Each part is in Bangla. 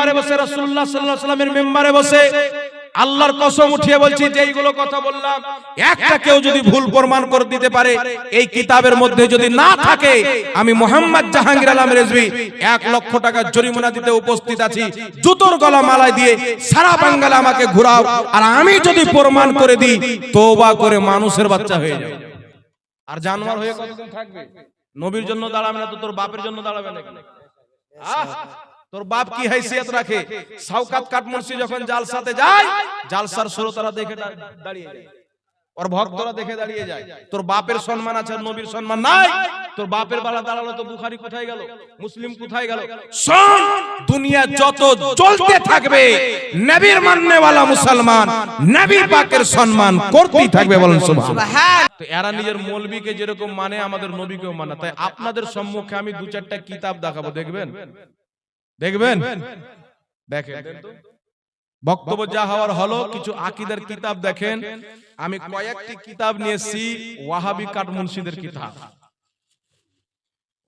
মেম্বারে বসে, রাসূলুল্লাহ সাল্লাল্লাহু আলাইহি সাল্লামের মেম্বারে বসে আল্লাহর কসম উঠিয়ে বলছি যে এইগুলো কথা বললাম, একটা কেউ যদি ভুল প্রমাণ করে দিতে পারে, এই কিতাবের মধ্যে যদি না থাকে, আমি মোহাম্মদ জাহাঙ্গীর আলম রেজভি এক লক্ষ টাকা জরিমানা দিতে উপস্থিত আছি, জুতোর গলা মালায় দিয়ে সারা বাঙ্গালে আমাকে ঘুরাও, আর আমি যদি প্রমাণ করে দিই, তওবা করে মানুষের বাচ্চা হয়ে যাবে আর জানোয়ার হয়ে কতদিন থাকবে? নবীর জন্য দাঁড়াবে না তো তোর বাপের জন্য দাঁড়াবে না আহ! তোর বাপ কি হাইসিয়ত রাখে? সাউকাত কাটমুন্সি যখন জালসাতে যায় জালসার শ্রোতারা দেখে দাঁড়িয়ে যায়। ওর ভক্তরা দেখে দাঁড়িয়ে যায়। তোর বাপের সম্মান আছে নবীর সম্মান নাই। তোর বাপের বেলা দাঁড়াল তো বুখারি কোথায় গেল? মুসলিম কোথায় গেল? শোন দুনিয়া যত চলতে থাকবে নবীর মাননেওয়ালা মুসলমান নবী পাকের সম্মান করতেই থাকবে বলেন সুবহান তো এরা নিজের মৌলবীকে যেরকম মানে আমাদের নবীকেও মানে। তাই আপনাদের সম্মুখে আমি দু চারটা কিতাব দেখাবো দেখবেন দেখবেন? দেখেন। বক্তব্য যা হওয়ার হলো কিছু আকিদের কিতাব দেখেন। আমি কয়েকটি কিতাব নিয়েছি ওয়াহাবি কাটমুন্সিদের কিতাব।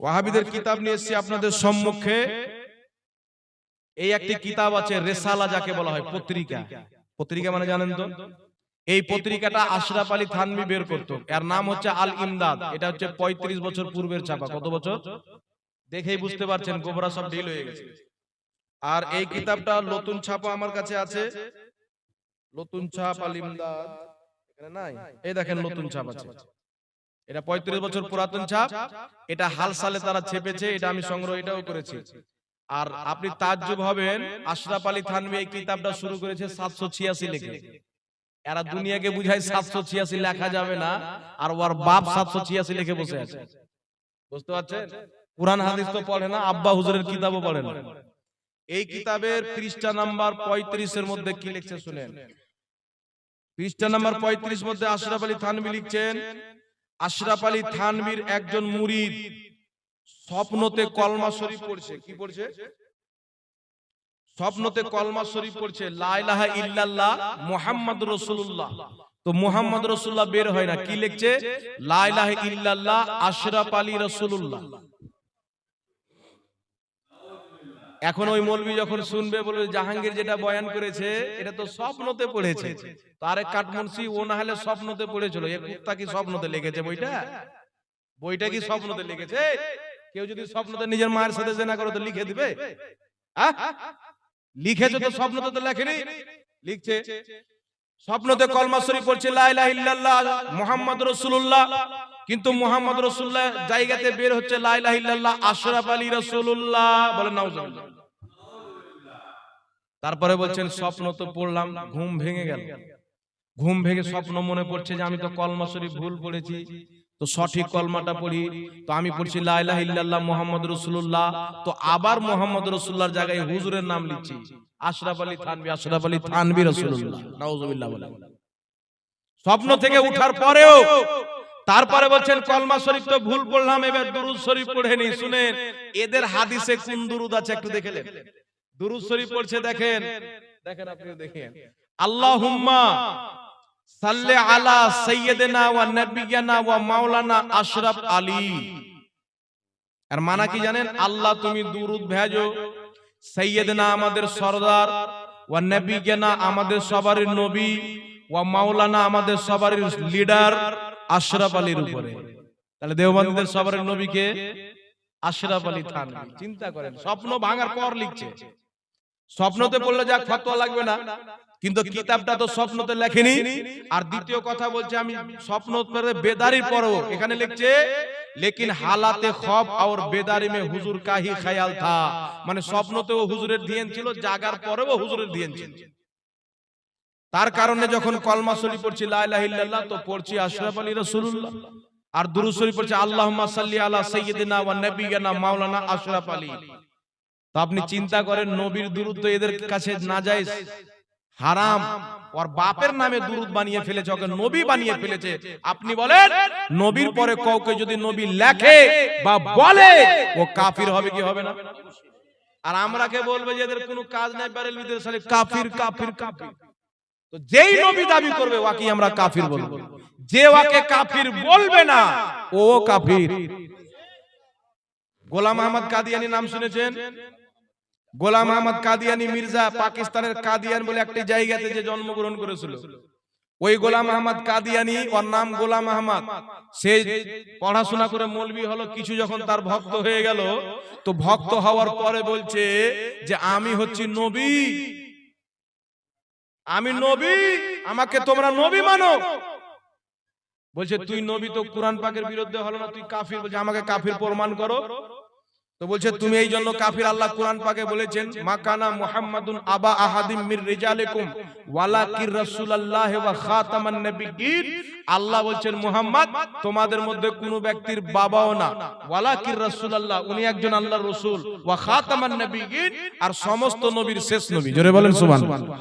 ওয়াহাবিদের কিতাব নিয়ে এসেছি আপনাদের সম্মুখে। এই একটি কিতাব আছে রেসালা যাকে বলা হয় পত্রিকা। পত্রিকা। মানে জানেন তো? এই পত্রিকাটা আশরাফ আলী থানভি বের করতো। এর নাম হচ্ছে আল ইমদাদ। এটা হচ্ছে ৩৫ বছর পূর্বের ছাপা কত বছর? দেখেই বুঝতে পারছেন গোবরা সব ঢিল হয়ে গেছে। আর এই কিতাবটা নতুন ছাপা আমার কাছে আছে। নতুন ছাপ আল ইমদাদ এখানে নাই? এই দেখেন নতুন ছাপ আছে। এটা ৩৫ বছর পুরাতন ছাপ। এটা হাল সালে তারা ছেপেছে এটা আমি সংগ্রহ এটাও করেছি। আর আপনি তাজ্জুব হবেন আশরাফ আলী থানভি এই কিতাবটা শুরু করেছে সাতশো ছিয়াশি লিখে। এরা দুনিয়াকে বুঝায় সাতশো ছিয়াশি লেখা যাবে না আর ওর বাপ সাতশো ছিয়াশি লিখে বসে আছে। বুঝতে পারছেন কোরআন হাদিস তো পড়ে না আব্বা হুজুরের কিতাবও পড়ে না। এই কিতাবের পৃষ্ঠা নাম্বার পঁয়ত্রিশের মধ্যে কি লিখছে শুনেন? পৃষ্ঠা নাম্বার পঁয়ত্রিশ মধ্যে আশরাফ আলী থানভি লিখছেন আশরাফ আলী থানভীর একজন মুরিদ। স্বপ্নতে কলমা শরীফ পড়ছে কি পড়ছে। স্বপ্নতে কলমা শরীফ পড়ছে লা ইলাহা ইল্লাল্লাহ মুহাম্মদ রাসূলুল্লাহ। তো মুহাম্মদ রাসূলুল্লাহ বের হয় না কি লিখছে? লা ইলাহা ইল্লাল্লাহ আশরাফ আলী রাসূলুল্লাহ। এখন ওই মৌলবি যখন শুনবে, বলবে, জাহাঙ্গীর যেটা বয়ান করেছে, এটা তো স্বপ্নতে পড়েছে। তারে কাটমুন্সি ও না হলে স্বপ্নতে পড়েছিল। এ কুত্তা কি স্বপ্নতে লেগেছে বইটা? বইটা কি স্বপ্নতে লেগেছে? কেউ যদি স্বপ্নতে নিজের মায়ের সাথে জেনা করে তো লিখে দিবে? লিখেছে তো স্বপ্নতে তো লেখেনি। লিখছে। স্বপ্নতে কলমা শরীফ পড়ছে লাইলাহিল্লাহ মোহাম্মদ রসুল্লাহ কিন্তু মোহাম্মদ রসুল্লাহ জায়গাতে বের হচ্ছে লাইলাহিল্লাহ আশরাফ আলী রসুল্লাহ বলেন, নাউজুবিল্লাহ। তারপরে বলছেন, স্বপ্ন তো পড়লাম, ঘুম ভেঙে গেল। ঘুম ভেঙে স্বপ্ন মনে পড়ছে যে, আমি তো কলমা শরীফ ভুল পড়েছি। তো সঠিক কলমাটা পড়ি। তো আমি পড়ছি, লা ইলাহা ইল্লাল্লাহ মুহাম্মদ রাসূলুল্লাহ। তো আবার মুহাম্মদ রাসূলুল্লাহর জায়গায় হুজুরের নাম লিখছি, আশরাফ আলী থানভী আশরাফ আলী নাউজুবিল্লাহ বলেন স্বপ্ন থেকে উঠার পরেও, তারপরে বলছেন, কলমা শরীফ তো ভুল পড়লাম, এবার দুরুদ শরীফ পড়ে নি। শুনেন, এদের হাদিসে কোন দুরুদ আছে একটু দেখে নেন দুরুদ শরীফ পড়ছে, দেখেন দেখেন আপনি দেখেন। আল্লাহুম্মা সাল্লি আলা সাইয়্যিদিনা ওয়া নাবিয়িনা ওয়া মাওলানা আশরাফ আলী। আর মানা কি জানেন? আল্লাহ তুমি দুরুদ ভেজো। আমাদের সরদার ওয়া নাবিয়িনা আমাদের সবারই নবী ওয়া মাওলানা আমাদের সবারই লিডার আশরাফ আলীর উপরে। তাহলে দেওবন্দীদের সবার নবীকে আশরাফ আলী থানভী। চিন্তা করেন স্বপ্ন ভাঙার পর লিখছে। স্বপ্নতে বললে যাক ফতোয়া লাগবে না। কিন্তু কিতাবটা তো স্বপ্নতে লেখেনি। আর দ্বিতীয় কথা বলছে আমি স্বপ্ন বেদারির পরও এখানে লিখছে লেকিন হালাতে খব আর বেদারি মে হুজুর কাহি খায়াল থা। মানে স্বপ্নতেও হুজুরের ধিয়েন ছিল জাগার পরেও হুজুরের ধিয়েন ছিল। তার কারণে যখন কলমা শরীফ পড়ছি লা ইলাহা ইল্লাল্লাহ তো পড়ছি আশরাফ আলী রাসূলুল্লাহ। আর দুরূদ শরীফ পড়ছি আল্লাহুম্মা সাল্লি আলা সাইয়্যিদিনা ওয়া নাবিয়িনা মাওলানা আশরাফ আলী। তো আপনি চিন্তা করেন নবীর দুরূদ তো এদের কাছে না নাজায়েজ। হারাম। ওর বাপের নামে দুরূদ বানিয়ে ফেলেছে ওকে নবী বানিয়ে ফেলেছে। আপনি বলেন নবীর পরে কাউকে যদি নবী লেখে বা বলে ও কাফির হবে কি হবে না? আর আমরাকে বলবে যে এদের কোনো কাজ নাই বেরেলবিদের সালে কাফির কাফির কাফির তো যেই নবী দাবি করবে ওয়াকি আমরা কাফির বলব। যে ওয়াকে কাফির বলবে না ও কাফির। গোলাম আহমদ কাদিয়ানি নাম শুনেছেন? গোলাম আহমদ কাদিয়ানি মির্জা পাকিস্তানের কাদিয়ান বলে একটি জায়গাতে যে জন্মগ্রহণ করেছিল। ওই গোলাম আহমদ কাদিয়ানি ওর নাম গোলাম আহমদ। সে পড়াশোনা করে মৌলবি হলো কিছু যখন তার ভক্ত হয়ে গেল তো ভক্ত হওয়ার পরে বলছে যে আমি হচ্ছি নবী। আমি নবী। আমাকে তোমরা নবী মানো। বলছে তুই নবী তো কোরআন পাকের বিরুদ্ধে হলো না তুই কাফির। বলছে আমাকে কাফির প্রমাণ করো। তো বলছে তুমি এই জন্য কাফির আল্লাহ কোরআন পাকে বলেছেন মাকানা মুহাম্মাদুন আবা আহাদিম মির রিজালিকুম ওয়ালাকির রাসূলুল্লাহ ওয়া খাতামান নবিয়্যিন। আল্লাহ বলছেন মুহাম্মদ তোমাদের মধ্যে কোনো ব্যক্তির বাবাও না। ওয়ালাকির রাসূলুল্লাহ উনি একজন আল্লাহর রাসূল। ওয়া খাতামান নবিয়্যিন আর সমস্ত নবীর শেষ নবী। জোরে বলেন সুবহানাল্লাহ।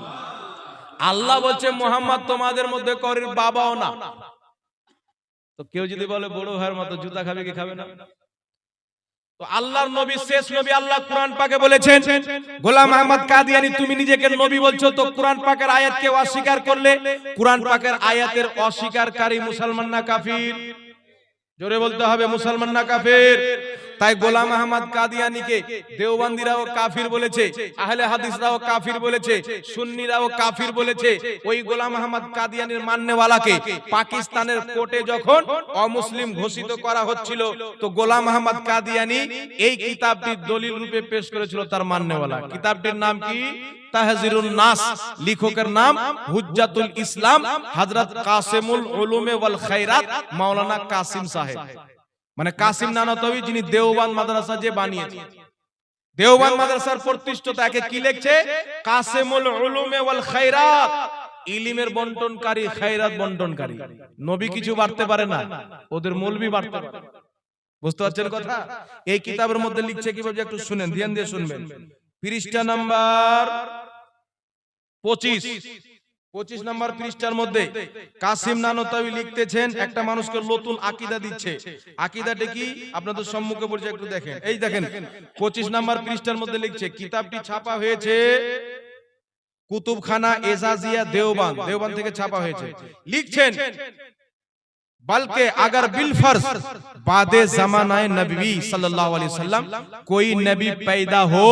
আল্লাহ বলছে মুহাম্মদ তোমাদের মধ্যে করির বাবাও না। তো কেউ যদি বলে বড় ভাইয়ের মতো জুতা খাবে কি? খাবে না তো আল্লাহর নবী, শেষ নবী আল্লাহ কোরআন পাকে বলেছেন, গোলাম আহমদ কাদিয়ানি, তুমি নিজেকে নবী বলছো, তো কোরআন পাকের আয়াতকে অস্বীকার করলে, কোরআন পাকের আয়াতের অস্বীকারী মুসলমান না কাফির? জোরে বলতে হবে মুসলমান না কাফির? তাই গোলাম আহমদ কাদিয়ানিকে দেওবন্দিরাও কাফির বলেছে, আহলে হাদিসরাও কাফির বলেছে, সুন্নিরাও কাফির বলেছে, ওই গোলাম আহমদ কাদিয়ানির মান্যওয়ালাকে পাকিস্তানের কোর্টে যখন অমুসলিম ঘোষিত করা হচ্ছিল, তো গোলাম আহমদ কাদিয়ানি এই কিতাবটি দলিল রূপে পেশ করেছিল তার মান্যওয়ালা। কিতাবটির নাম কি? তাহজিরুন নাস। লেখকের নাম হুজ্জাতুল ইসলাম হযরত কাসিমুল উলুমে ওয়াল খায়রাত মাওলানা কাসিম সাহেব। মানে কাসিম নানাতবি যিনি দেওবান মাদ্রাসা যে বানিয়েছেন। দেওবান মাদ্রাসার প্রতিষ্ঠাতা একে কি লিখছে? কাসিমুল উলুমে ওয়াল খায়রাত। ইলিমের বন্টনকারী খায়রাত বন্টনকারী। নবী কিছু বাড়তে পারে না। ওদের মৌলবি বাড়তে পারে বুঝতে পারছেন কথা? এই কিতাবের মধ্যে লিখছে কীভাবে একটু শুনেন ধ্যান দিয়ে শুনবেন। পৃষ্ঠা নাম্বার পঁচিশ। পঁচিশ নাম্বার পৃষ্ঠার মধ্যে কাসিম নানতাবি লিখতেছেন একটা মানুষকে নতুন আকিদা দিচ্ছে আকিদাটা কি আপনাদের সম্মুখে পড়ছে একটু দেখেন এই দেখেন পঁচিশ নাম্বার পৃষ্ঠার মধ্যে লিখছে কিতাবটি ছাপা হয়েছে কুতুবখানা এজাজিয়া দেওবান দেওবান থেকে ছাপা হয়েছে লিখছেন बल्कि अगर बिलफर्ज बाद जमानाए नबी सल्लल्लाहु अलैहि वसल्लम कोई नबी पैदा हो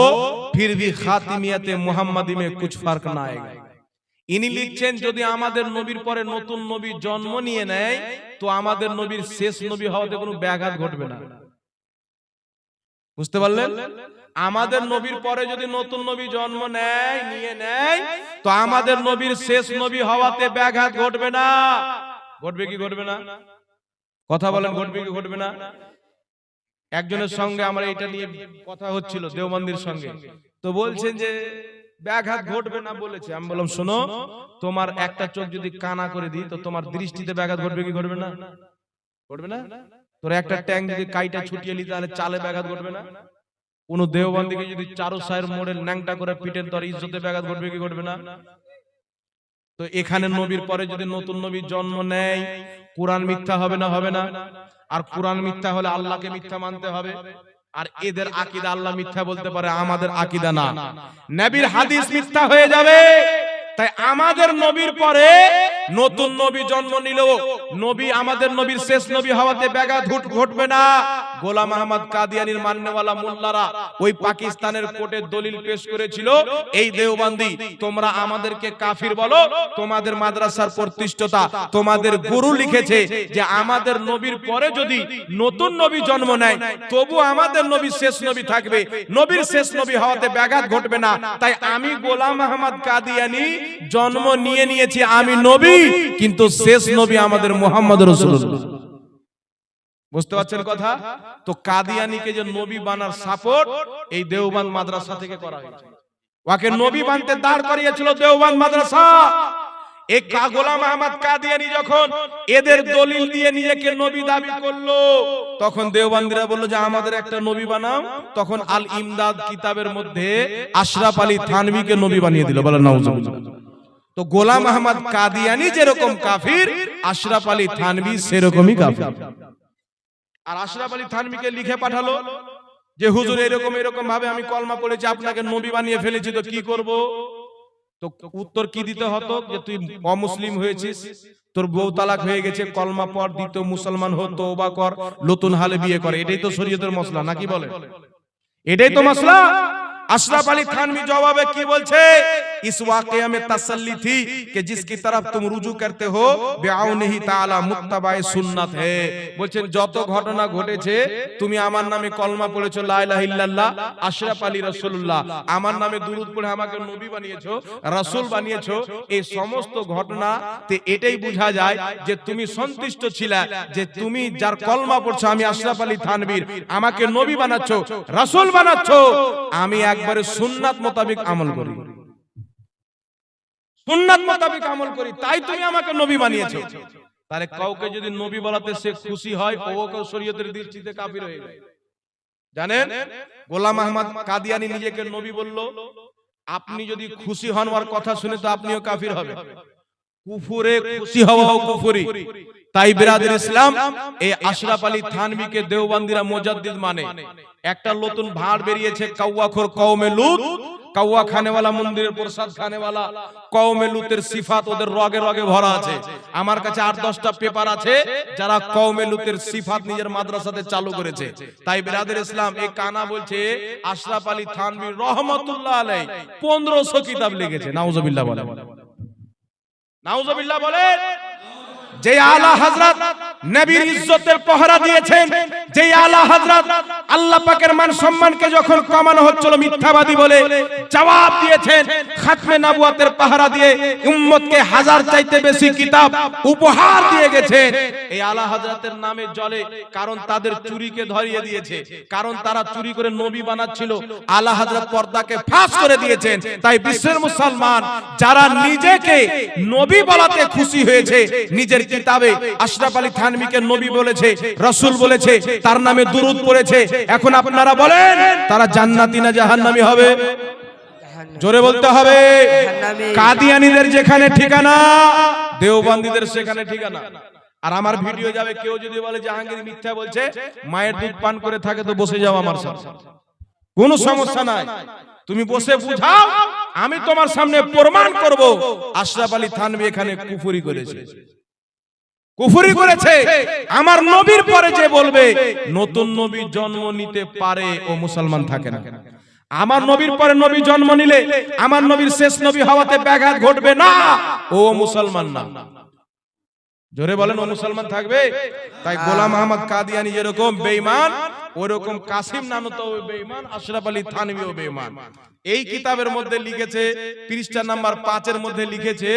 फिर भी खातिमियत मुहम्मदी में कुछ फर्क ना आएगा ইনি লিখছেন, যদি আমাদের নবীর পরে নতুন নবী জন্ম নিয়ে নেয়, তো আমাদের নবীর শেষ নবী হওয়াতে কোনো ব্যাঘাত ঘটবে না। বুঝতে পারলেন? আমাদের নবীর পরে যদি নতুন নবী জন্ম নেয়, নিয়ে নেয়, তো আমাদের নবীর শেষ নবী হওয়াতে ব্যাঘাত ঘটবে না। ঘটবে কি ঘটবে না? কথা বলেন, ঘটবে কি ঘটবে না? একজনের সঙ্গে আমার এটা নিয়ে কথা হচ্ছিল, দেওবন্দির সঙ্গে। তো বলছেন যে ব্যাঘাত ঘটবে না বলেছে। আমি বললাম শোনো তোমার একটা চোখ যদি কানা করে দিই তো তোমার দৃষ্টিতে ব্যাঘাত ঘটবে কি ঘটবে না? ঘটবে না? তোর একটা ট্যাঙ্ক যদি কাইটা ছুটিয়ে নি তাহলে চালে ব্যাঘাত ঘটবে না? কোন দেওবন্দিকে যদি চারো সাইর মোড়ের ন্যাংটা করে পিটেন তোর ইজ্জতে ব্যাঘাত ঘটবে কি ঘটবে না? তো এখানে নবীর পরে যদি নতুন নবীর জন্ম নেয় কোরআন মিথ্যা হবে না হবে না আর কোরআন মিথ্যা হলে আল্লাহকে মিথ্যা মানতে হবে। আর এদের আকিদা আল্লাহ মিথ্যা বলতে পারে আমাদের আকিদা না। নবীর হাদিস মিথ্যা হয়ে যাবে। তাই আমাদের নবীর পরে নতুন নবী জন্ম নিল নবী আমাদের নবীর শেষ নবী হওয়াতে ব্যাঘাত ঘট- ঘটবে না। গোলাম আহমদ কাদিয়ানির মান্যওয়ালা মোল্লারা ওই পাকিস্তানের কোর্টে দলিল পেশ করেছিল, এই দেওবান্দি, তোমরা আমাদেরকে কাফির বলো, তোমাদের মাদ্রাসার প্রতিষ্ঠাতা তোমাদের গুরু লিখেছে যে আমাদের নবীর পরে যদি নতুন নবী জন্ম নেয়, তবু আমাদের নবী শেষ নবী থাকবে। নবীর শেষ নবী হওয়াতে ব্যাঘাত ঘটবে না। তাই আমি গোলাম আহমদ কাদিয়ানি জন্ম নিয়ে নিয়েছি, আমি নবী কিন্তু শেষ নবী আমাদের মোহাম্মদ রসুল্লাহ বুঝতে পারছেন কথা? তো কাদিয়ানিকে যে নবী বানার সাপোর্ট এই দেওবান মাদ্রাসা থেকে করা হয়েছে। ওকে নবী বানতে দাঁড় করিয়েছিল দেওবান মাদ্রাসা। এই গোলাম আহমদ কাদিয়ানি যখন এদের দলিল দিয়ে নিজেকে নবী দাবি করল, তখন দেওবান্দিরা বলল যে, আমাদের একটা নবী বানাও। তখন আল ইমদাদ কিতাবের মধ্যে আশরাফ আলী থানভীকে নবী বানিয়ে দিল। বলে নাউজুবিল্লাহ। তো গোলাম আহমদ কাদিয়ানি যেরকম কাফির আশরাফ আলী থানবি সেরকমই কাফির। আর আশরাফ আলী থানবিকে লিখে পাঠালো যে হুজুর এরকম এরকম ভাবে আমি কলমা পড়েছি আপনাকে নবী বানিয়ে ফেলেছি তো কি করব? তো উত্তর কি দিতে হতো? যে তুই অমুসলিম হয়েছিস তোর বউ তালাক হয়ে গেছে কলমা পর দিত মুসলমান হতো তওবা কর নতুন হালে বিয়ে করে। এটাই তো শরীয়তের মশলা নাকি বলে? এটাই তো মশলা। আশরাফ আলী থানবি জবাবে কি বলছে? इस वाकया में तसल्ली थी कि जिसकी तरफ तुम रुजू करते हो बेआउन ही ताला मुत्तबाए सुन्नत है বলছেন যত ঘটনা ঘটেছে তুমি আমার নামে কলমা পড়েছো লা ইলাহা ইল্লাল্লাহ আশরাফ আলী রাসূলুল্লাহ আমার নামে দুরূদ পড়ে আমাকে নবী বানিয়েছো রাসূল বানিয়েছো এই সমস্ত ঘটনাতে এটাই বোঝা যায় যে তুমি সন্তুষ্ট ছিলা যে তুমি যার কলমা পড়ছো আমি আশরাফ আলী থানবীর আমাকে নবী বানাচ্ছো রাসূল বানাচ্ছো আমি একবারে সুন্নাত মোতাবেক আমল করি সুন্নাত মোতাবেক আমল করি, তাই তুমি আমাকে নবী বানিয়েছো। তাহলে কাউকে যদি নবী বলাতে সে খুশি হয় ও কেউ শরীয়তের দৃষ্টিতে কাফির হয়ে যায়। জানেন? গোলাম আহমদ কাদিয়ানি নিজেকে নবী বলল, আপনি যদি খুশি হন ওর কথা শুনে তো আপনিও কাফির হবে কুফুরে খুশি হওয়াও কুফুরি। তাই বিরাদের ইসলাম, এই আশরাফ আলী থানবিকে দেওবন্দিরা মুজাদ্দিদ মানে। একটা নতুন ভাড় বেরিয়েছে কাউয়াখোর কওমে লুত, কাউয়া খানেওয়ালা মন্দিরের প্রসাদ খানেওয়ালা। কওমে লুতের সিফাত ওদের রগে রগে ভরা আছে। আমার কাছে আট দশটা পেপার আছে, যারা কওমে লুতের সিফাত নিজের মাদ্রাসাতে চালু করেছে। তাই বিরাদের ইসলাম, এই কানা বলছে, আশরাফ আলী থানবী রহমতুল্লাহ আলাই পনেরোশো কিতাব লিখেছে। নাউজবিল্লাহ বলে নাউজবিল্লাহ বলে যে আলা হযরত নবীর ইজ্জতের পহরা দিয়েছেন, যে আলা হযরত আল্লাহ পাকের মান সম্মানকে যখন কমানো হচ্ছিল মিথ্যাবাদী বলে জবাব দিয়েছেন, খাতমে নবুয়তের পাহারা দিয়ে উম্মতকে হাজার চাইতে বেশি কিতাব উপহার দিয়ে গেছে। এই আলা হযরতের নামে জলে কারণ তাদের চুরিকে ধরিয়ে দিয়েছে, কারণ তারা চুরি করে নবী বানাচ্ছিল, আলা হাজরাত পর্দাকে ফাঁস করে দিয়েছেন। তাই বিশ্বের মুসলমান যারা নিজেকে নবী বলাতে খুশি হয়েছে, নিজের কিতাবে আশরাফ আলী থানভীকে নবী বলেছে, রসুল বলেছে, তার নামে দুরুদ পড়েছে। এখন আপনারা বলেন, তারা জান্নাতি না জাহান্নামী হবে? জোরে বলতে হবে। কাদিয়ানীদের যেখানে ঠিকানা, দেওবন্দীদের সেখানে ঠিকানা। আর আমার ভিডিও যাবে, কেউ যদি বলে জাহাঙ্গীর মিথ্যা বলছে, মায়ের দুধ পান করে থাকে তো বসে যাও আমার সাথে কোনো সমস্যা নাই। তুমি বসে বুঝাও, আমি তোমার সামনে প্রমাণ করব। আশরাফ আলী থানভী এখানে কুফুরি করেছে। কুফুরি করেছে। আমার নবীর পরে যে বলবে নতুন নবী জন্ম নিতে পারে ও মুসলমান থাকে না। আমার নবীর পরে নবী জন্ম নিলে আমার নবীর শেষ নবী হওয়াতে ব্যাঘাত ঘটবে না। ও মুসলমান না। জোরে বলেন ও মুসলমান থাকবে? তাই গোলাম আহমদ কাদিয়ানি যেরকম বেঈমান ওরকম কাসিম নামতো বেঈমান আশরাফ আলী থানভীও বেঈমান। এই কিতাবের মধ্যে লিখেছে পৃষ্ঠা নাম্বার পাঁচের মধ্যে লিখেছে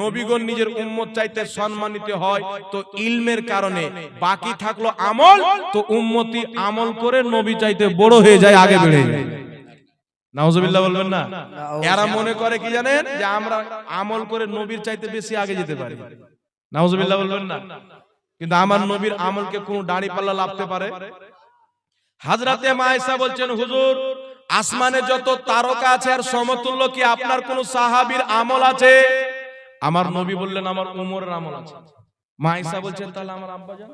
নবীগণ নিজের উম্মত চাইতে সম্মানিত হয় তো ইলমের কারণে। বাকি থাকল আমল তো উম্মতি আমল করে নবী চাইতে বড় হয়ে যায় আগে বেড়ে যায় নাউজুবিল্লাহ বলবেন না? এরা মনে করে কি জানেন? যে আমরা আমল করে নবীর চাইতে বেশি আগে যেতে পারি। নাউজুবিল্লাহ বলবেন না? কিন্তু আমার নবীর আমলকে কোন দাড়ি পাল্লা লাভতে পারে? হাজরাতে মায়েশা বলছেন হুজুর আসমানে যত তারকা আছে আর সমতুল্য কি আপনার কোন সাহাবীর আমল আছে? আমার নবী বললেন আমার উমরের আমল আছে। মায়েশা বলছেন তাহলে আমার আব্বা জান?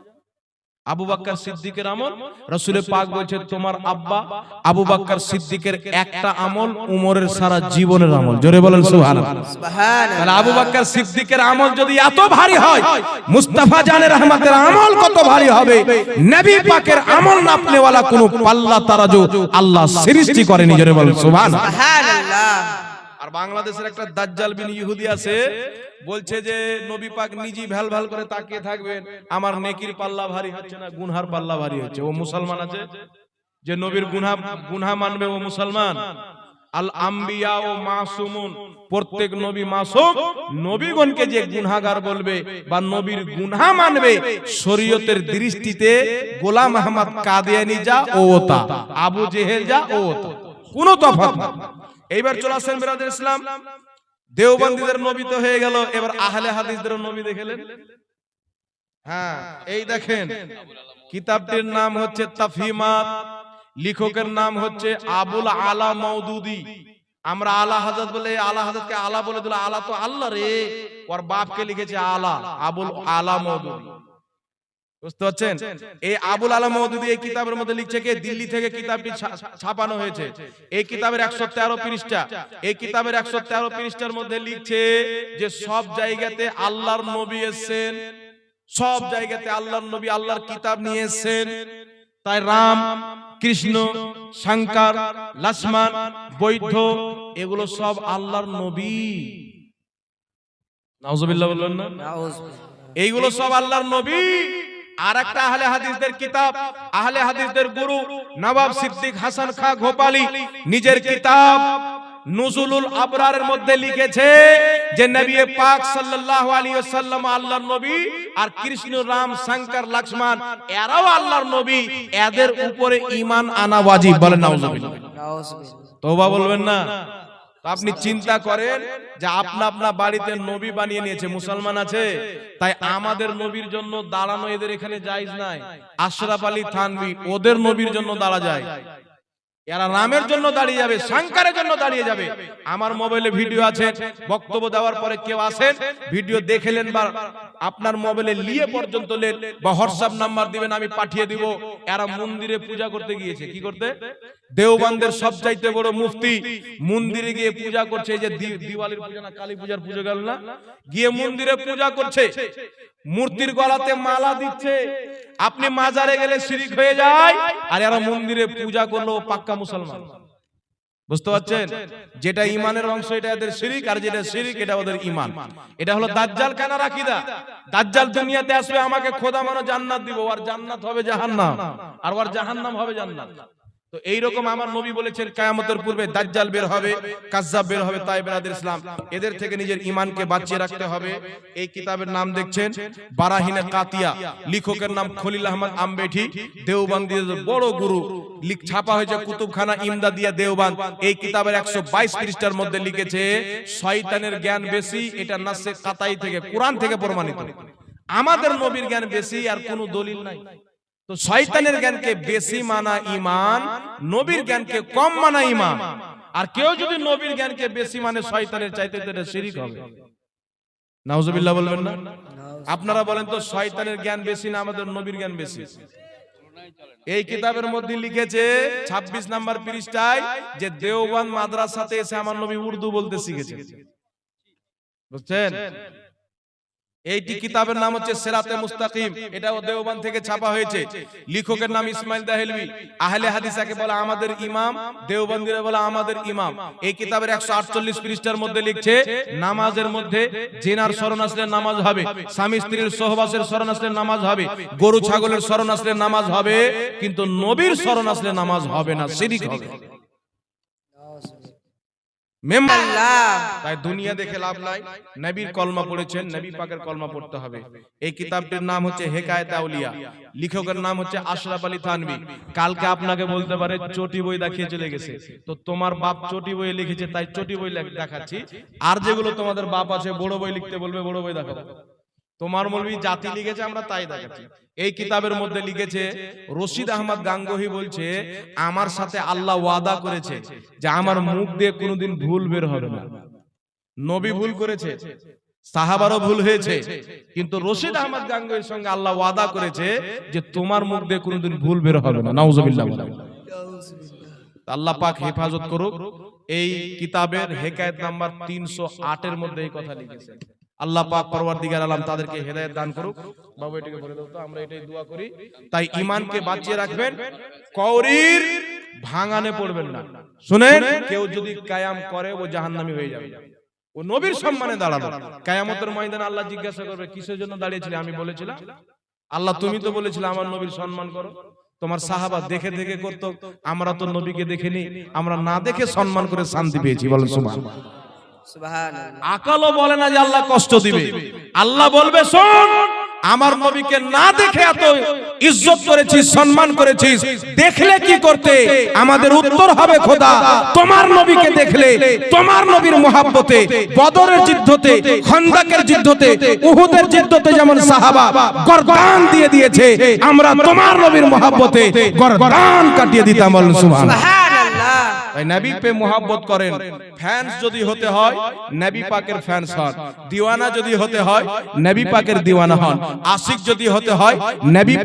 আবু বাক্কার সিদ্দিকের আমল? রসুলে পাক বলছে তোমার আব্বা আবু বাক্কার সিদ্দিকের একটা আমল উমরের সারা জীবনের আমল। জোরে বলেন সুবহানাল্লাহ। তাহলে আবু বাক্কার সিদ্দিকের আমল যদি এত ভারী হয় মুস্তাফা জানের রহমতের আমল কত ভারী হবে? নবী পাকের আমল নাপনেওয়ালা কোন পাল্লা তারাজু আল্লাহ সৃষ্টি করেনি জোরে বলেন সুবহানাল্লাহ। আর বাংলাদেশের একটা দাজ্জাল বিন ইহুদি আছে, বলছে যে নবী পাক নিজেই ভ্যাল ভ্যাল করে তাকিয়ে থাকবেন। আমার নেকির পাল্লা ভারী হচ্ছে না, গুনহার পাল্লা ভারী হচ্ছে। ও মুসলমান আছে? যে নবীর গুনহা গুনহা মানবে ও মুসলমান? আল আম্বিয়া ও মাসুমুন, প্রত্যেক নবী মাসুম নবীগণকে যে গুনহাগার বলবে বা নবীর গুনহা মানবে, শরীয়তের দৃষ্টিতে গোলাম আহমদ কাদিয়ানি যা ও তা, আবু জেহেল যা ও তা, কোনো তফাৎ এইবার চলে আসেন বিরাদের ইসলাম। দেওবন্দীদের নবী তো হয়ে গেল। এবার আহলে হাদিসদের নবী দেখলেন। হ্যাঁ এই দেখেন, কিতাবটির নাম হচ্ছে তাফহিমাত, লেখকের নাম হচ্ছে আবুল আলা মওদুদি আমরা আলা হাজত বলে আলা হাজতকে আলা বলে দিল আলা তো আল্লাহ রে। ওর বাপকে লিখেছে আলা, আবুল আলা মওদুদি বুঝতে পারছেন? এই আবুল আলা মওদুদি এই কিতাবের মধ্যে লিখছে কে? দিল্লি থেকে কিতাবটি ছা- ছাপানো হয়েছে। এই কিতাবের একশো তেরো পৃষ্ঠা। এই কিতাবের একশো তেরো পৃষ্ঠার মধ্যে লিখছে যে সব জায়গাতে আল্লাহর নবী এসেছেন। সব জায়গাতে আল্লাহর নবী আল্লাহর কিতাব নিয়ে এসেছেন। তাই রাম কৃষ্ণ শঙ্কর লক্ষ্মণ বৈদ্ধ এগুলো সব আল্লাহর নবী। নাউজুবিল্লাহ বললেন না? এইগুলো সব আল্লাহর নবী। আর একটা আহলে হাদিসদের কিতাব আহলে হাদিসদের গুরু নবাব সিদ্দিক হাসান খা গোপালী নিজের কিতাব নুজুলুল আবরারের মধ্যে লিখেছে যে নবী পাক সাল্লাল্লাহু আলাইহি ওয়াসাল্লাম আল্লাহর নবী আর কৃষ্ণ রাম শঙ্কর লক্ষ্মণ এরাও আল্লাহর নবী। এদের উপরে ঈমান আনা ওয়াজিব। বলেন নাউজুবিল্লাহ তওবা বলবেন না? আপনি চিন্তা করেন যে আপনা আপনা বাড়িতে নবী বানিয়ে নিয়েছে মুসলমান আছে? তাই আমাদের নবীর জন্য দাঁড়ানো এদের এখানে জায়েজ নাই। আশরাফ আলী থানভী ওদের নবীর জন্য দাঁড়া যায়। এরা রামের জন্য দাঁড়িয়ে যাবে শঙ্করের জন্য দাঁড়িয়ে যাবে। আমার মোবাইলে ভিডিও আছে বক্তব্য দেওয়ার পরে কেউ আসেন ভিডিও দেখেলেন বা আপনার মোবাইলে লিয়ে পর্যন্ত লেন বা হোয়াটসঅ্যাপ নাম্বার দিবেন আমি পাঠিয়ে দিব। এরা মন্দিরে পূজা করতে গিয়েছে কি করতে? দেওবানদের সবচাইতে বড় মুফতি মন্দিরে গিয়ে পূজা করছে এই যে দিওয়ালির পূজা না কালী পূজার পূজা গেল না? গিয়ে মন্দিরে পূজা করছে। মূর্তির গলাতে মালা দিচ্ছে। আপনি মাজারে গেলে শিরিক হয়ে যায় আর এরা মন্দিরে পূজা করল পাক্কা মুসলমান। বুঝতে পারছেন? যেটা ইমানের অংশ, এটা এদের শিরিক আর যেটা শিরিক, এটা ওদের ইমান। এটা হলো দাজ্জাল কানা রাখিদা দাজ্জাল দুনিয়াতে আসবে, আমাকে খোদা মানো জান্নাত দিব আর জান্নাত হবে জাহান্নাম। আর ওর জাহান্নাম হবে জান্নাত। তো এইরকম আমার নবী বলেছেন, কায়ামতের পূর্বে দাজ্জাল বের হবে, কাজ্জাব বের হবে, তাই বেরাদের ইসলাম। এদের থেকে নিজের ইমানকে বাঁচিয়ে রাখতে হবে। এই কিতাবের নাম দেখছেন, বারাহিনে কাতিয়া। লেখকের নাম খলিল আহমদ আম্বেঠি, দেওবান্দির বড় গুরু। লিখ ছাপা হয়েছে কুতুবখানা ইমদাদিয়া দেওবান এই কিতাবের একশো বাইশ পৃষ্ঠার মধ্যে লিখেছে, শয়তানের জ্ঞান বেশি, এটা নাসে কাতাই থেকে, কোরআন থেকে প্রমাণিত। আমাদের নবীর জ্ঞান বেশি আর কোনো দলিল নাই। তো শয়তানের জ্ঞানকে বেশি মানা ইমান নবীর জ্ঞানকে কম মানা ইমান আর কেউ যদি নবীর জ্ঞানকে বেশি মানে শয়তানের চাইতে তো এটা শিরিক হবে। নাউজুবিল্লাহ বলবেন না? আপনারা বলেন তো শয়তানের জ্ঞান বেশি না আমাদের নবীর জ্ঞান বেশি? এই কিতাবের মধ্যে লিখেছে ২৬ নাম্বার পৃষ্ঠায় যে দেওবান মাদ্রাসাতে এসে আমার নবী উর্দু বলতে শিখেছে। বুঝছেন? এইটি কিতাবের নাম হচ্ছে সেরাতে মুস্তাকিম? এটাও দেওবান থেকে ছাপা হয়েছে। লেখকের নাম ইসমাইল দাহেলভি। আহলে হাদিসাকে বলা আমাদের ইমাম দেওবন্দিরে বলা আমাদের ইমাম। এই কিতাবের একশো আটচল্লিশ পৃষ্ঠার মধ্যে লিখছে নামাজের মধ্যে জেনার স্মরণ আসলে নামাজ হবে স্বামী স্ত্রীর সহবাসের স্মরণ আসলে নামাজ হবে। গরু ছাগলের স্মরণ আসলে নামাজ হবে কিন্তু নবীর স্মরণ আসলে নামাজ হবে না শিরিক হবে। তাই দুনিয়া দেখে লাভ নাই। নবীর কলমা পড়েছেন নবী পাকের কলমা পড়তে হবে। এই কিতাবটির নাম হচ্ছে হেকায়েত আউলিয়া। লেখকের নাম হচ্ছে আশরাফ আলী থানবি কালকে আপনাকে বলতে পারে চটি বই দেখিয়ে চলে গেছে। তো তোমার বাপ চটি বই লিখেছে তাই চটি বই দেখাচ্ছি। আর যেগুলো তোমাদের বাপ আছে বড় বই লিখতে বলবে বড় বই দেখাবো। তোমার মৌলবী জাতি লিখেছে আমরা তাই দেখাচ্ছি। এই কিতাবের মধ্যে লিখেছে রশিদ আহমদ গাঙ্গোহী বলছে আমার সাথে আল্লাহ ওয়াদা করেছে যে আমার মুখ দিয়ে কোনোদিন ভুল বের হবে না। নবী ভুল করেছে সাহাবারও ভুল হয়েছে কিন্তু রশিদ আহমদ গাঙ্গোহীর সঙ্গে আল্লাহ ওয়াদা করেছে যে তোমার মুখ দিয়ে কোনোদিন ভুল বের হবে না। নাউজুবিল্লাহ আল্লাহ পাক হেফাজত করুক এই কিতাবের হেকায়েত নাম্বার তিনশো আটের মধ্যে এই কথা লিখেছে আল্লাহ পাক পরওয়ারদিগার আলম তাদেরকে হেদায়েত দান করুক। বাবু এটাকে বলে দাও তো আমরা এটাই দোয়া করি। তাই ইমানকে বাঁচিয়ে রাখবেন কৌরির ভাঙানে পড়বেন না। শুনেন কেউ যদি কায়াম করে ও জাহান্নামী হয়ে যাবে। ও নবীর সম্মানে দাঁড়াবে। কায়ামতের ময়দানে আল্লাহ জিজ্ঞাসা করবে কিসের জন্য দাঁড়িয়েছিলে আমি বলেছিলাম। আল্লাহ তুমি তো বলেছিলে আমার নবীর সম্মান করো। তোমার সাহাবা দেখে দেখে করতো আমরা তো নবীকে দেখিনি আমরা না দেখে সম্মান করে শান্তি পেয়েছি বলেন সুবহান আকালও বলে না যে আল্লাহ কষ্ট দিবে। আল্লাহ বলবে শোন আমার নবীকে না দেখে এত ইজ্জত করেছিস সম্মান করেছিস দেখলে কি করতে? আমাদের উত্তর হবে খোদা তোমার নবীকে দেখলে তোমার নবীর মোহাব্বতে বদরের যুদ্ধতে খন্দাকের যুদ্ধতে উহুদের যুদ্ধতে যেমন সাহাবা গরদান দিয়ে দিয়েছে আমরা তোমার নবীর মোহাব্বতে গরদান কাটিয়ে দিতাম বলেন সুবহান আল্লাহ তাই নবী পে মোহাব্বত করেন। ফ্যান্স যদি হতে হয় পাকের ফ্যান্স হন। দিওয়ানা যদি হতে হয় পাকের দিওয়ানা হন। আশিক যদি হতে হয়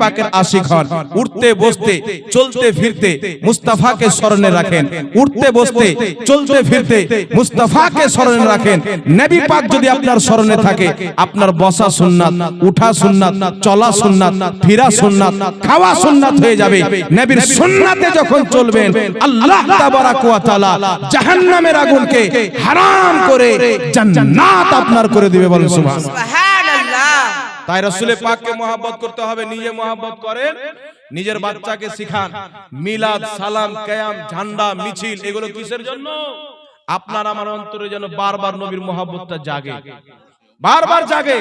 পাকের আশিক হন। উঠতে বসতে, চলতে ফিরতে মুস্তাফাকে স্মরণে রাখেন। উঠতে বসতে, চলতে ফিরতে মুস্তাফাকে স্মরণে রাখেন। পাক যদি আপনার স্মরণে থাকে, আপনার বসা সুন্নাত, উঠা সুন্নাত, চলা সুন্নাত, ফিরা সুন্নাত, খাওয়া সুন্নাত হয়ে যাবে। নবীর সুন্নাতে যখন চলবেন, আল্লাহ তাআলা জাহান্নামের আগুনকে হারাম করে জান্নাত আপনার করে দিবে বলেন সুবহানাল্লাহ। তাই রাসূলের পাককে মহব্বত করতে হবে নিজে মহব্বত করেন নিজের বাচ্চাকে শিখান। মিলাদ সালাম কিয়াম ঝান্ডা মিছিল এগুলো কিসের জন্য? আপনার আমার অন্তরে যেন বারবার নবীর মহব্বতটা জাগে। বারবার জাগে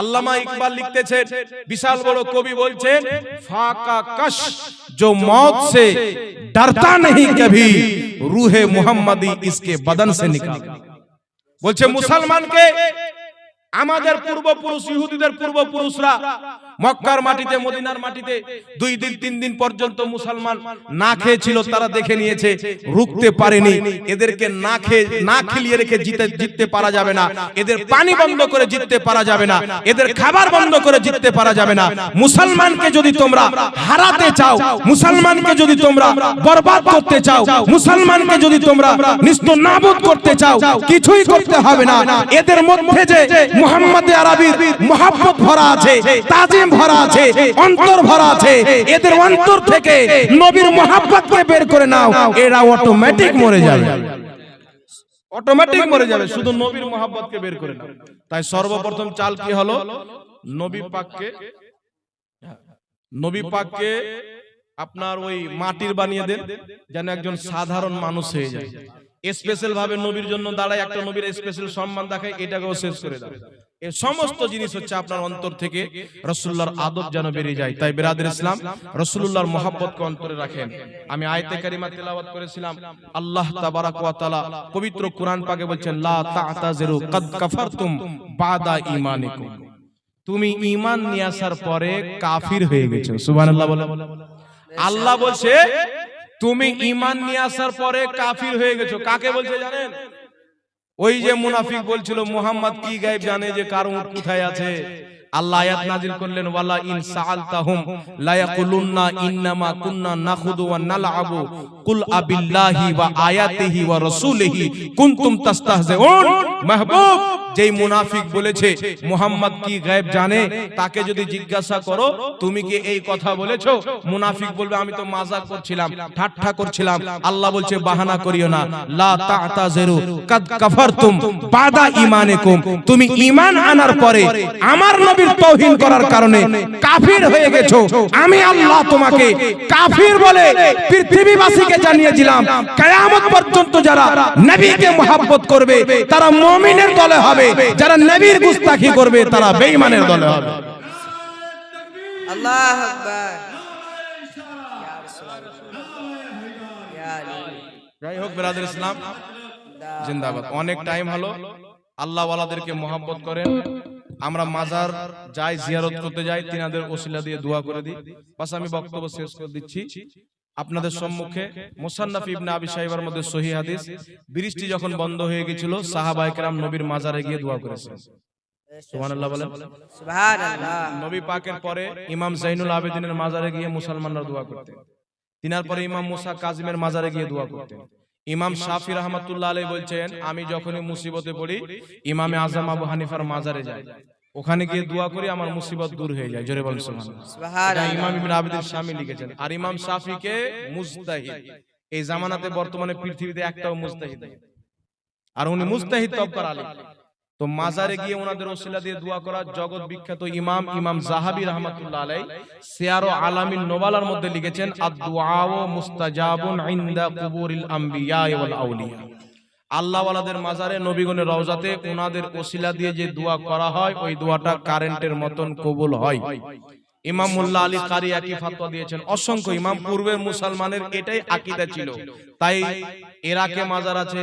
আল্লামা ইকবাল লিখতেছেন বিশাল বড় কবি বলছেন ফাকা কশ जो मौत से डरता नहीं कभी रूहे मोहम्मदी इसके बदन से निकल বলছে মুসলমানকে আমাদের পূর্বপুরুষ ইহুদিদের পূর্বপুরুষরা মক্কার মাটিতে, মদিনার মাটিতে দুই দিন, তিন দিন পর্যন্ত মুসলমান না খেয়েছিল, তারা দেখে নিয়েছে, রুখতে পারেনি। এদেরকে না খেয়ে, না খেলিয়ে রেখে জিতে, জিততে পারা যাবে না। এদের পানি বন্ধ করে জিততে পারা যাবে না। এদের খাবার বন্ধ করে জিততে পারা যাবে না। মুসলমানকে যদি তোমরা হারাতে চাও, মুসলমানকে যদি তোমরা বরবাদ করতে চাও, মুসলমানকে যদি তোমরা নিস্ত নাবুদ করতে চাও, কিছুই করতে হবে না। এদের মধ্যে যে মোহাম্মদ আরবির মহাব্বত ভরা আছে তাজিম ভরা আছে, অন্তর ভরা আছে। এদের অন্তর থেকে নবীর মহাব্বতকে বের করে নাও, এরা অটোমেটিক মরে যাবে। অটোমেটিক মরে যাবে, শুধু নবীর মহাব্বতকে বের করে নাও। তাই সর্বপ্রথম চাল কি হলো? নবী পাককে নবী পাককে আপনার ওই মাটির বানিয়ে দেন, যেন একজন সাধারণ মানুষ হয়ে যায়। স্পেশাল ভাবে নবীর জন্য দাঁড়ায়, একটা নবীর স্পেশাল সম্মান দেখায়, এটাকেও শেষ করে দাও। এই সমস্ত জিনিস হচ্ছে আপনার অন্তর থেকে রসুল্লাহর আদব যেন বেরিয়ে যায়। তাই বেরাদের ইসলাম রসুল্লাহর মহাব্বতকে অন্তরে রাখেন। আমি আয়তে কারিমা তেলাওয়াত করেছিলাম। আল্লাহ তাবারাক ওয়া তাআলা পবিত্র কোরআন পাকে বলছেন লা তা'তাজিরু কাদ কাফারতুম বাদা ঈমানিকুম। তুমি ঈমান নিয়ে আসার পরে কাফির হয়ে গেছো। সুবহানাল্লাহ বলে আল্লাহ বলছে তুমি ঈমান নিয়ে আসার পরে কাফির হয়ে গেছো। কাকে বলছে জানেন? ওই যে মুনাফিক বলছিল মোহাম্মদ কি গায়েব জানে যে কার কোথায় আছে? আল্লাহ আয়াত করলেন, ওয়ালা ইন সাআলতাহুম ইন্নামা কুন্না নাখুদু ওয়া নালআবু। কুল আবিল্লাহি ওয়া আয়াতিহি ওয়া রাসূলিহি কুনতুম তাস্তাহজিউন। মাহবুব, যেই মুনাফিক বলেছে, মুহাম্মদ কি গায়েব জানে? তাকে যদি জিজ্ঞাসা করো, তুমি কি এই কথা বলেছ? মুনাফিক বলবে, আমি তো মাজাক করছিলাম, ঠাট্টা করছিলাম। আল্লাহ বলছে, বাহানা করিও না। লা কাদ কাফারতুম বাদা তুমি ঈমান আনার পরে আমার নবীর তৌহিন করার কারণে কাফির হয়ে গেছো। আমি আল্লাহ তোমাকে কাফির বলে পৃথিবীবাসীকে জানিয়ে দিলাম কিয়ামত পর্যন্ত যারা নবীকে মহব্বত করবে তারা মুমিনের দলে হবে। যারা নবীর গুস্তাখি করবে তারা বেঈমানের দলে হবে। আল্লাহ আকবার। যাই হোক বেরাদের ইসলাম জিন্দাবাদ। অনেক টাইম হলো। আল্লাহ ওয়ালাদেরকে মহাব্বত করেন। আমরা মাজার যাই জিয়ারত করতে যাই তিনাদের ওসিলা দিয়ে দোয়া করে দিই। বাস আমি বক্তব্য শেষ করে দিচ্ছি। আপনাদের সম্মুখে মুসান্নাফ ইবনে আবি সাহিবার মধ্যে সহি হাদিস। বৃষ্টি যখন বন্ধ হয়ে গেছিল সাহাবায়ে কেরাম নবীর মাজারে গিয়ে দোয়া করেছেন সুবহানাল্লাহ বলেন। সুবহানাল্লাহ। নবী পাকের পরে ইমাম জাইনুল আবেদিনের মাজারে গিয়ে মুসলমানরা দোয়া করতেন। তিনার পরে ইমাম মুসা কাজিমের মাজারে গিয়ে দোয়া করতেন। ইমাম শাফি রহমতুল্লাহ আলাই বলছেন আমি যখনই মুসিবতে পড়ি ইমামে আজম আবু হানিফার মাজারে যাই। ওখানে গিয়ে দোয়া করি আমার মুসিবত দূর হয়ে যায়। জোরে বল সুবহানাল্লাহ। ইমাম ইবনে আবিদিন শামী লিখেছেন। আর ইমাম শাফিকে মুজতাহিদ। এই জামানাতে বর্তমানে পৃথিবীতে একটাও মুস্তাহিদ আর উনি মুস্তাহিদ তবকার আলিম। তো মাজারে গিয়ে ওনাদের ওসিলা দিয়ে দোয়া করা জগৎ বিখ্যাত ইমাম ইমাম জাহাবি রহমাতুল্লাহ আলাই সিয়ারো আলামিন নোবালার মধ্যে লিখেছেন আদ-দুআউ মুস্তাজাবুন ইনদা কুবুরিল আম্বিয়া ওয়াল আউলিয়া। আল্লাহ ওয়ালাদের মাজারে নবীগণের রওজাতে ওনাদের ওসিলা দিয়ে যে দোয়া করা হয় ওই দোয়াটা কারেন্টের মতন কবুল হয়। ইমাম মোল্লা আলী কারি একই ফাতোয়া দিয়েছেন অসংখ্য ইমাম পূর্বের মুসলমানের এটাই আকীদা ছিল। তাই এরাকে মাজার আছে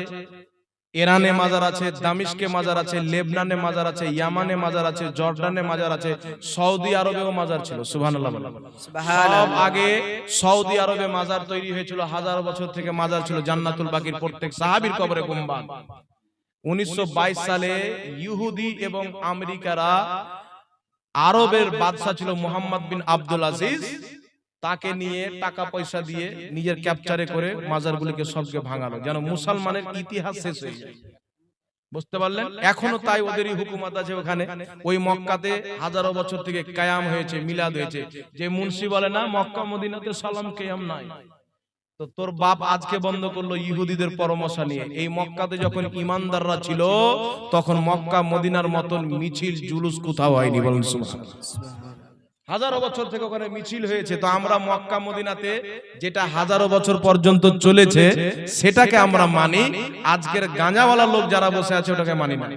ইরানে মাজার আছে দামিশকে মাজার আছে লেবনানে মাজার আছে ইয়ামানে মাজার আছে জর্ডানে মাজার আছে সৌদি আরবেও মাজার ছিল সুবহানাল্লাহ সব আগে সৌদি আরবে মাজার তৈরি হয়েছিল হাজার বছর থেকে মাজার ছিল জান্নাতুল বাকির প্রত্যেক সাহাবীর কবরে গুম্বাদ। উনিশশো সালে ইহুদি এবং আমেরিকারা আরবের বাদশা ছিল মোহাম্মদ বিন আব্দুল আজিজ। তাকে নিয়ে টাকা পয়সা দিয়ে নিজের ক্যাপচারে করে মাজারগুলিকে সবকে ভাঙালো। যেন মুসলমানের ইতিহাস শেষ হয়ে যায়। বুঝতে পারলেন? এখনও তাই ওদেরই হুকুমত আছে ওখানে। ওই মক্কাতে হাজারো বছর থেকে কায়াম হয়েছে মিলাদ হয়েছে। যে মুন্সি বলে না মক্কা মদিনাতে সালাম কেয়াম নাই। তো তোর বাপ আজকে বন্ধ করল ইহুদিদের পরামর্শ নিয়ে। এই মক্কাতে যখন ইমানদাররা ছিল তখন মক্কা মদিনার মতন মিছিল জুলুস কোথাও হয়নি বলুন সুবহানাল্লাহ। হাজারো বছর থেকে ওখানে মিছিল হয়েছে। তো আমরা মক্কা, মদিনাতে যেটা হাজারো বছর পর্যন্ত চলেছে, সেটাকে আমরা মানি। আজকের গাঁজাওয়ালা লোক যারা বসে আছে, ওটাকে মানি না।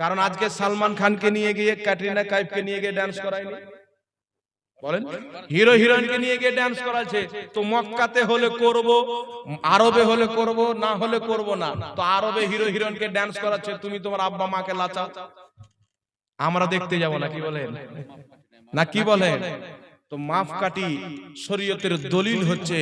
কারণ আজকে সালমান খানকে নিয়ে গিয়ে, ক্যাটরিনা কাইফকে নিয়ে গিয়ে ডান্স করায়নি। বলেন, হিরো হিরোইনকে নিয়ে গিয়ে ডান্স করাচ্ছে। তো মক্কাতে হলে করব, আরবে হলে করব, না হলে করব না। তো আরবে হিরো হিরোইনকে ডান্স করাচ্ছে, তুমি তোমার আব্বা মাকে লাচাও। আমরা দেখতে যাব না কি বলেন? না কি বলেন তো মাফ কাটি শরীয়তের দলিল হচ্ছে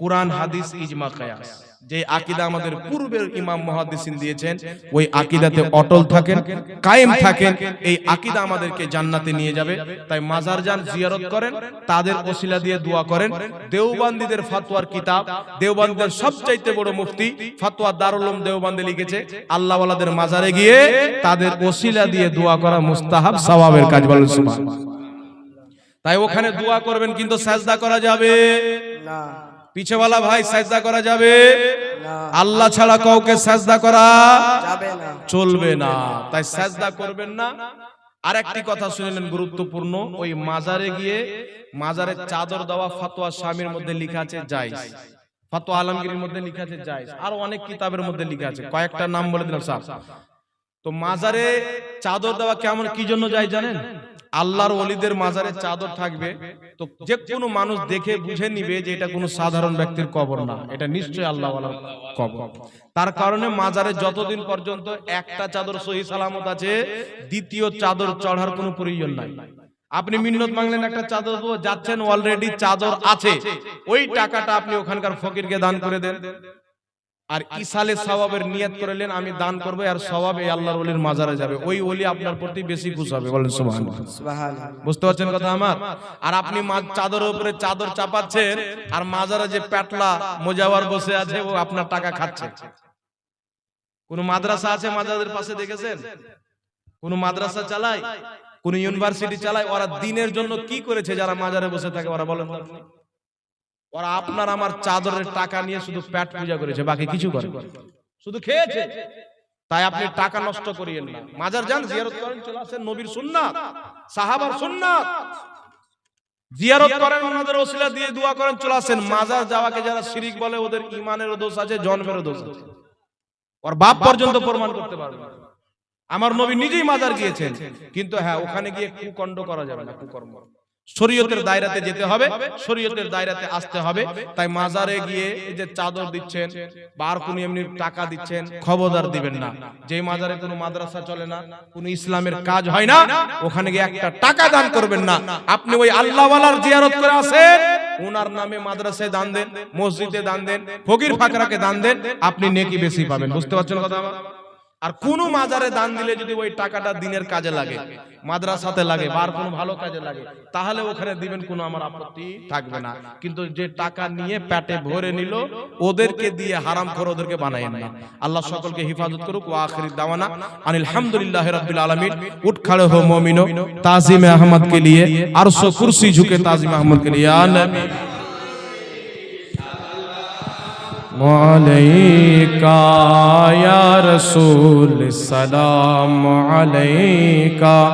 কোরআন হাদিস ইজমা কিয়াস। যে আকীদা আমাদের পূর্বের ইমাম মুহাদ্দিসিন দিয়েছেন ওই আকীদাতে অটল থাকেন কায়েম থাকেন এই আকীদা আমাদেরকে জান্নাতে নিয়ে যাবে তাই মাজার যান জিয়ারত করেন তাদের ওসিলা দিয়ে দোয়া করেন দেওবান্দীদের ফাতোয়ার কিতাব দেওবান্দীদের সবচাইতে বড় মুফতি ফাতোয়া দারুল উলুম দেওবান্দে লিখেছে আল্লাহওয়ালাদের মাজারে গিয়ে তাদের ওসিলা দিয়ে দোয়া করা মুস্তাহাব সওয়াবের কাজ বলেন সুবহানাল্লাহ তাই ওখানে দোয়া করবেন কিন্তু সাজদা করা যাবে। না। পিছেওয়ালা ভাই সাজদা করা যাবে। না। আল্লাহ ছাড়া কাউকে সাজদা করা যাবে না। চলবে না। তাই সাজদা করবেন না। আর একটি কথা শুনলেন গুরুত্বপূর্ণ। ওই মাজারে গিয়ে মাজারে চাদর দেওয়া ফতোয়া স্বামীর মধ্যে লেখা আছে জায়েজ ফতোয়া আলমগীরের মধ্যে লেখা আছে জায়েজ আর অনেক কিতাবের মধ্যে লেখা আছে। কয়েকটা নাম বলে দিলাম স্যার তো মাজারে চাদর দেওয়া কেমন কি জন্য যায় জানেন? আল্লাহর ওলিদের মাজারে চাদর থাকবে। তো যে কোনো মানুষ দেখে বুঝে নিবে যে এটা কোনো সাধারণ ব্যক্তির কবর না। এটা নিশ্চয়ই আল্লাহ কবর। তার কারণে মাজারে যতদিন পর্যন্ত একটা চাদর সহি সালামত আছে দ্বিতীয় চাদর চড়ার কোনো প্রয়োজন নাই। আপনি মিন্নত মাংলেন একটা চাদর যাচ্ছেন অলরেডি চাদর আছে। ওই টাকাটা আপনি ওখানকার ফকিরকে দান করে দেন। আর ইসালে সওয়াবের নিয়ত করলেন আমি দান করব আর সওয়াব এই আল্লাহর ওলির মাজারে যাবে। ওই ওলি আপনার প্রতি বেশি খুশি হবে বলেন সুবহানাল্লাহ। সুবহানাল্লাহ। বুঝতে পারছেন কথা আমার? আর আপনি মা- চাদরের উপরে চাদর চাপাচ্ছেন আর মাজারে যে প্যাটলা মোজাওয়ার বসে আছে ও আপনার টাকা খাচ্ছে। কোন মাদ্রাসা আছে মাজারের পাশে দেখেছেন? কোন মাদ্রাসা চালায়? কোন ইউনিভার্সিটি চালায়? ওরা দিনের জন্য কি করেছে যারা মাজারে বসে থাকে ওরা বলেন আপনি? ওরা আপনার আমার চাদরের টাকা নিয়ে শুধু পূজা করেছে, বাকি কিছু করে শুধু খেয়েছে। তাই আপনি টাকা নষ্ট মাজার যান, জিয়ারত করেন, চলে আসেন নবীর সাহাবার জিয়ারত করেন, ওনাদের ওসিলা দিয়ে দোয়া করেন, চলে আসেন। মাজার যাওয়াকে যারা শিরিক বলে, ওদের ইমানেরও দোষ আছে, জন্মেরও দোষ আছে। ওর বাপ পর্যন্ত প্রমাণ করতে পারবে। আমার নবী নিজেই মাজার গিয়েছেন। কিন্তু হ্যাঁ ওখানে গিয়ে কুকণ্ড করা যাবে না, কুকর্ম। শরীয়তের দায়রাতে যেতে হবে শরীয়তের দায়রাতে আসতে হবে। তাই মাজারে গিয়ে এই যে চাদর দিচ্ছেন বা আর কোনো এমনি টাকা দিচ্ছেন খবরদার দিবেন না। যে মাজারে কোনো মাদ্রাসা চলে না কোনো ইসলামের কাজ হয় না ওখানে গিয়ে একটা টাকা দান করবেন না। আপনি ওই আল্লাহওয়ালার জিয়ারত করে আসেন ওনার নামে মাদ্রাসায় দান দেন মসজিদে দান দেন ফকির ফাকরাকে দান দেন আপনি নেকি বেশি পাবেন। বুঝতে পারছেন কথা আমার? আর কোন মাজারে দান দিলে যদি ওই টাকাটা দিনের কাজে লাগে, মাদ্রাসাতে লাগে বার আর কোনো ভালো কাজে লাগে, তাহলে ওখানে দিবেন, কোনো আমার আপত্তি থাকবে না। কিন্তু যে টাকা নিয়ে প্যাটে ভরে নিল, ওদেরকে দিয়ে হারাম করে ওদেরকে বানায় না। আল্লাহ সকলকে হিফাজত করুক ও আখির দাওয়ানা। আলহামদুলিল্লাহ রাব্বিল আলামিন। উঠ খড়ে হো মুমিনো, তাজিম আহমদ কে লিয়ে আরশ কুরসি ঝুঁকে তাজিম আহমদ কে লিয়ে ইয়া নবী عليك يا رسول السلام عليك.